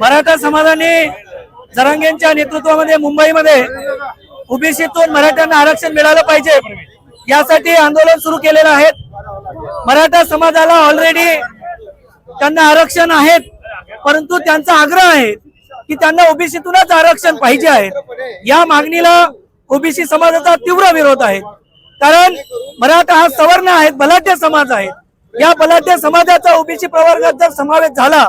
मराठा समाजाने जरांगेंच्या नेतृत्वामध्ये मुंबईमध्ये ओबीसीतून मराठ्यांना आरक्षण मिळालं पाहिजे. यासाठी आंदोलन सुरू केलेलं आहे. मराठा समाजाला ऑलरेडी त्यांना आरक्षण आहेत परंतु त्यांचा आग्रह आहे की त्यांना ओबीसीतूनच आरक्षण पाहिजे आहे. या मागणीला ओबीसी समाजाचा तीव्र विरोध आहे. कारण मराठा हा सवर्ण आहेत बलाढ्य समाज आहे. या बलाढ्य समाजाचा ओबीसी प्रवर्गात जर समावेश झाला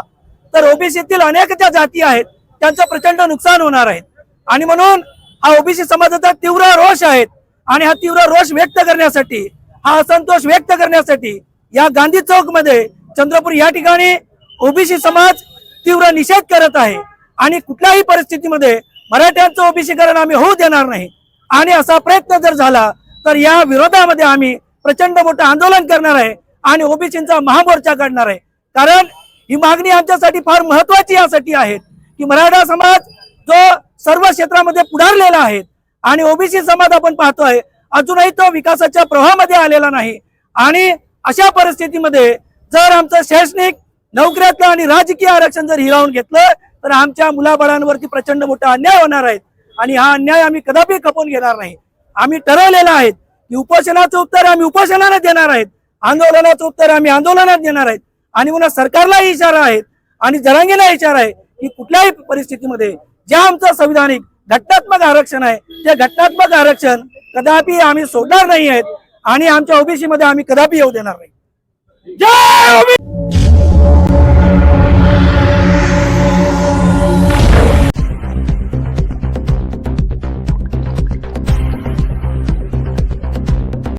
तर ओबीसीतील अनेक ज्या जाती आहेत त्यांचं प्रचंड नुकसान होणार आहे. आणि म्हणून हा ओबीसी समाजाचा तीव्र रोष आहे आणि हा तीव्र रोष व्यक्त करण्यासाठी हा असंतोष व्यक्त करण्यासाठी या गांधी चौकमध्ये चंद्रपूर या ठिकाणी ओबीसी समाज तीव्र निषेध करत आहे. आणि कुठल्याही परिस्थितीमध्ये मराठ्यांचं ओबीसीकरण आम्ही होऊ देणार नाही. आणि असा प्रयत्न जर झाला तर या विरोधामध्ये आम्ही प्रचंड मोठं आंदोलन करणार आहे आणि ओबीसींचा महामोर्चा काढणार आहे. कारण ही मागणी आमच्यासाठी फार महत्वाची यासाठी आहे की मराठा समाज जो सर्व क्षेत्रामध्ये पुढारलेला आहे आणि ओबीसी समाज आपण पाहतोय अजूनही तो विकासाच्या प्रवाहामध्ये आलेला नाही. आणि अशा परिस्थितीमध्ये जर आमचं शैक्षणिक नोकऱ्यातलं आणि राजकीय आरक्षण जर हिरावून घेतलं तर आमच्या मुलाबाळांवरती प्रचंड मोठा अन्याय होणार आहे आणि हा अन्याय आम्ही कदापि खपून घेणार नाही. आम्ही ठरवलेला आहे की उपोषणाचं उत्तर आम्ही उपोषणाने देणार आहेत आंदोलनाचं उत्तर आम्ही आंदोलनात देणार आहेत. आणि पुन्हा सरकारलाही इशारा आहे आणि जरांगीला इशारा आहे की कुठल्याही परिस्थितीमध्ये जे आमचं संविधानिक घटनात्मक आरक्षण आहे ते घटनात्मक आरक्षण कदापि आम्ही सोडणार नाही आहेत आणि आमच्या ओबीसी मध्ये आम्ही कदापि येऊ देणार नाही. जय ओबीसी!